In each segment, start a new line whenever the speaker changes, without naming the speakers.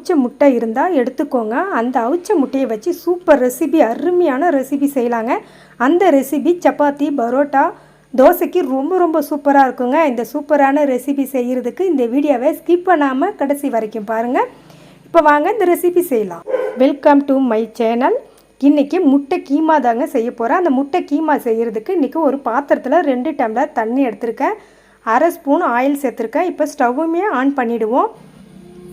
அவிச்ச முட்டை இருந்தால் எடுத்துக்கோங்க. அந்த அவிச்ச முட்டையை வச்சு சூப்பர் ரெசிபி அருமையான ரெசிபி செய்யலாங்க. அந்த ரெசிபி சப்பாத்தி பரோட்டா தோசைக்கு ரொம்ப ரொம்ப சூப்பராக இருக்குங்க. இந்த சூப்பரான ரெசிபி செய்கிறதுக்கு இந்த வீடியோவை ஸ்கிப் பண்ணாமல் கடைசி வரைக்கும் பாருங்கள் இப்போ வாங்க இந்த ரெசிபி செய்யலாம். வெல்கம் டு மை சேனல் இன்றைக்கி முட்டை கீமா தாங்க செய்ய போகிறேன் அந்த முட்டை கீமா செய்கிறதுக்கு இன்றைக்கி ஒரு பாத்திரத்தில் ரெண்டு டம்ளர் தண்ணி எடுத்திருக்கேன். அரை ஸ்பூன் ஆயில் சேர்த்துருக்கேன். இப்போ ஸ்டவ்வுமே ஆன் பண்ணிவிடுவோம்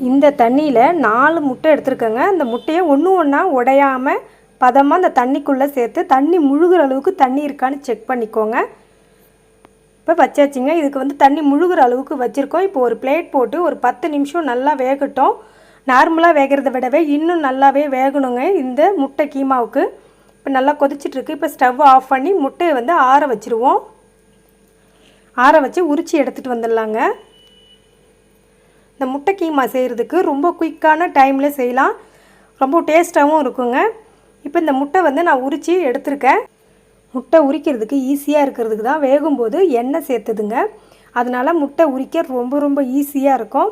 இந்த தண்ணியில் நாலு முட்டை எடுத்துருக்கேங்க. அந்த முட்டையை ஒன்று ஒன்றா உடையாமல் பதமாக அந்த தண்ணிக்குள்ளே சேர்த்து தண்ணி முழுகிற அளவுக்கு தண்ணி இருக்கான்னு செக் பண்ணிக்கோங்க. இப்போ வச்சாச்சுங்க. இதுக்கு வந்து தண்ணி முழுகிற அளவுக்கு வச்சுருக்கோம். இப்போ ஒரு பிளேட் போட்டு ஒரு பத்து நிமிஷம் நல்லா வேகட்டும். நார்மலாக வேகிறத விடவே இன்னும் நல்லாவே வேகணுங்க இந்த முட்டை கீமாவுக்கு. இப்போ நல்லா கொதிச்சிட்ருக்கு. இப்போ ஸ்டவ் ஆஃப் பண்ணி முட்டையை வந்து ஆற வச்சுருவோம். ஆற வச்சு உரித்து எடுத்துகிட்டு வந்துடலாங்க. இந்த முட்டை கீமா செய்கிறதுக்கு ரொம்ப குயிக்கான டைமில் செய்யலாம். ரொம்ப டேஸ்ட்டாகவும் இருக்குங்க. இப்போ இந்த முட்டை வந்து நான் உரித்து எடுத்திருக்கேன். முட்டை உரிக்கிறதுக்கு ஈஸியாக இருக்கிறதுக்கு தான் வேகும்போது எண்ணெய் சேர்த்துதுங்க. அதனால் முட்டை உரிக்க ரொம்ப ரொம்ப ஈஸியாக இருக்கும்.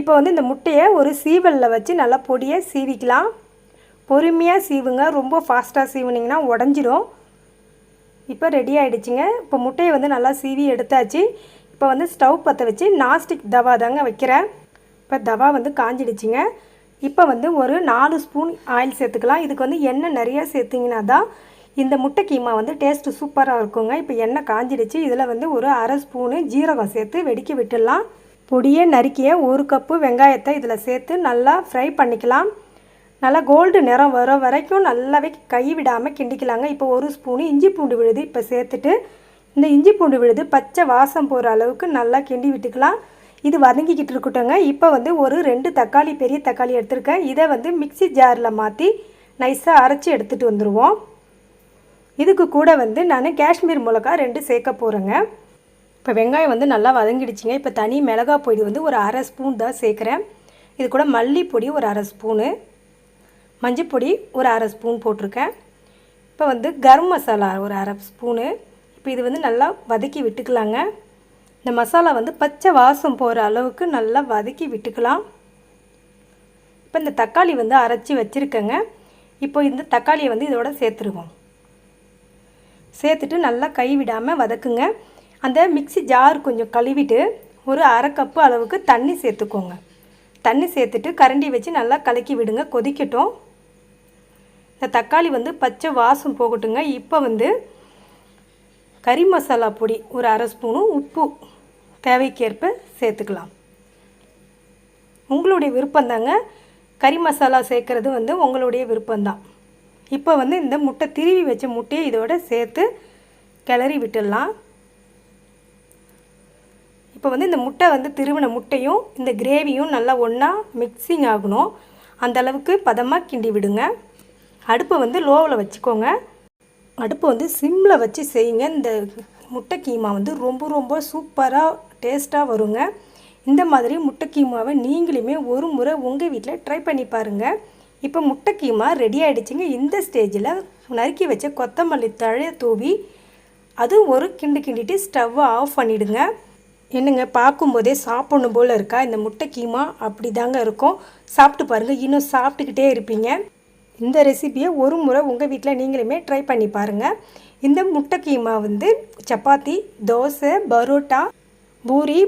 இப்போ வந்து இந்த முட்டையை ஒரு சீவலில் வச்சு நல்லா பொடியை சீவிக்கலாம். பொறுமையாக சீவுங்க. ரொம்ப ஃபாஸ்ட்டாக சீவுனிங்கன்னா உடஞ்சிரும். இப்போ ரெடி ஆகிடுச்சிங்க இப்போ முட்டையை வந்து நல்லா சீவி எடுத்தாச்சு. இப்போ வந்து ஸ்டவ் பற்ற வச்சு நாஸ்டிக் தவா தாங்க வைக்கிறேன். இப்போ தவா வந்து காஞ்சிடுச்சிங்க. இப்போ வந்து ஒரு நாலு ஸ்பூன் ஆயில் சேர்த்துக்கலாம். இதுக்கு வந்து எண்ணெய் நிறையா சேர்த்திங்கன்னா தான் இந்த முட்டை கீமா வந்து டேஸ்ட்டு சூப்பராக இருக்குங்க. இப்போ எண்ணெய் காஞ்சிடுச்சு. இதில் வந்து ஒரு அரை ஸ்பூனு ஜீரகம் சேர்த்து வெடிக்க விட்டுடலாம். பொடியே நறுக்கிய ஒரு கப்பு வெங்காயத்தை இதில் சேர்த்து நல்லா ஃப்ரை பண்ணிக்கலாம். நல்லா கோல்டு நிறம் வர வரைக்கும் நல்லாவே கை விடாமல் கிண்டிக்கலாங்க. இப்போ ஒரு ஸ்பூனு இஞ்சி பூண்டு விழுது இப்போ சேர்த்துட்டு இந்த இஞ்சி பூண்டு விழுது பச்சை வாசம் போகிற அளவுக்கு நல்லா கிண்டி விட்டுக்கலாம். இது வதங்கிக்கிட்டு இருக்கட்டுங்க இப்போ வந்து ஒரு ரெண்டு தக்காளி பெரிய தக்காளி எடுத்திருக்கேன். இதை வந்து மிக்சி ஜாரில் மாற்றி நைஸாக அரைச்சி எடுத்துகிட்டு வந்துடுவோம் இதுக்கு கூட வந்து நான் காஷ்மீர் மிளகா ரெண்டு சேர்க்க போகிறேங்க இப்போ வெங்காயம் வந்து நல்லா வதங்கிடுச்சிங்க. இப்போ தனி மிளகா பொடி வந்து ஒரு அரை ஸ்பூன் தான் சேர்க்குறேன். இது கூட மல்லிப்பொடி ஒரு அரை ஸ்பூனு. மஞ்சப்பொடி ஒரு அரை ஸ்பூன் போட்டிருக்கேன். இப்போ வந்து கரம் மசாலா ஒரு அரை ஸ்பூனு. இப்போ இது வந்து நல்லா வதக்கி விட்டுக்கலாங்க. இந்த மசாலா வந்து பச்சை வாசம் போகிற அளவுக்கு நல்லா வதக்கி விட்டுக்கலாம். இப்போ இந்த தக்காளி வந்து அரைச்சி வச்சுருக்கேங்க. இப்போ இந்த தக்காளியை வந்து இதோட சேர்த்துருவோம். சேர்த்துட்டு நல்லா கை விடாமல் வதக்குங்க. அந்த மிக்சி ஜார் கொஞ்சம் கழுவிட்டு ஒரு அரை கப்பு அளவுக்கு தண்ணி சேர்த்துக்கோங்க. தண்ணி சேர்த்துட்டு கரண்டி வச்சு நல்லா கலக்கி விடுங்க. கொதிக்கட்டும். இந்த தக்காளி வந்து பச்சை வாசம் போகட்டுங்க. இப்போ வந்து கறி மசாலா பொடி ஒரு அரை ஸ்பூனும் உப்பு தேவைக்கேற்ப சேர்த்துக்கலாம். உங்களுடைய விருப்பந்தாங்க கறி மசாலா சேர்க்குறது வந்து உங்களுடைய விருப்பம்தான் இப்போ வந்து இந்த முட்டை திருவி வச்ச முட்டையை இதோட சேர்த்து கிளறி விட்டுடலாம். இப்போ வந்து இந்த முட்டை வந்து திருவின முட்டையும் இந்த கிரேவியும் நல்லா ஒன்றா மிக்சிங் ஆகணும். அந்தளவுக்கு பதமாக கிண்டி விடுங்க. அடுப்பை வந்து லோவில் வச்சுக்கோங்க. அடுப்பு வந்து சிம்மில் வச்சு செய்யுங்க. இந்த முட்டை கீமா வந்து ரொம்ப ரொம்ப சூப்பராக டேஸ்ட்டாக வருங்க. இந்த மாதிரி முட்டை கீமாவை நீங்களுமே ஒரு முறை உங்கள் வீட்டில் ட்ரை பண்ணி பாருங்கள் இப்போ முட்டை கீமா ரெடி ஆகிடுச்சிங்க இந்த ஸ்டேஜில் நறுக்கி வச்ச கொத்தமல்லி தழைய தூவி அது ஒரு கிண்டு கிண்டிட்டு ஸ்டவ்வை ஆஃப் பண்ணிவிடுங்க என்னங்க பார்க்கும்போதே சாப்பிடணும் போல் இருக்கா? இந்த முட்டை கீமா அப்படி தாங்க இருக்கும். சாப்பிட்டு பாருங்கள் இன்னும் சாப்பிட்டுக்கிட்டே இருப்பீங்க. இந்த ரெசிபியை ஒரு முறை உங்கள் வீட்டில் நீங்களுமே ட்ரை பண்ணி பாருங்கள் இந்த முட்டை கீமா வந்து சப்பாத்தி தோசை பரோட்டா பூரி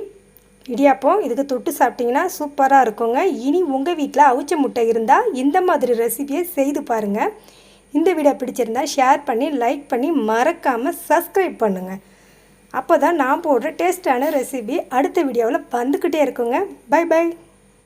இடியாப்பம் இதுக்கு தொட்டு சாப்பிட்டிங்கன்னா சூப்பராக இருக்குங்க. இனி உங்கள் வீட்டில் அவிச்ச முட்டை இருந்தால் இந்த மாதிரி ரெசிபியை செய்து பாருங்கள் இந்த வீடியோ பிடிச்சிருந்தா ஷேர் பண்ணி லைக் பண்ணி மறக்காமல் சப்ஸ்கிரைப் பண்ணுங்கள் அப்போ தான் நான் போடுற டேஸ்டான ரெசிபி அடுத்த வீடியோவில் வந்துக்கிட்டே இருக்குங்க. By by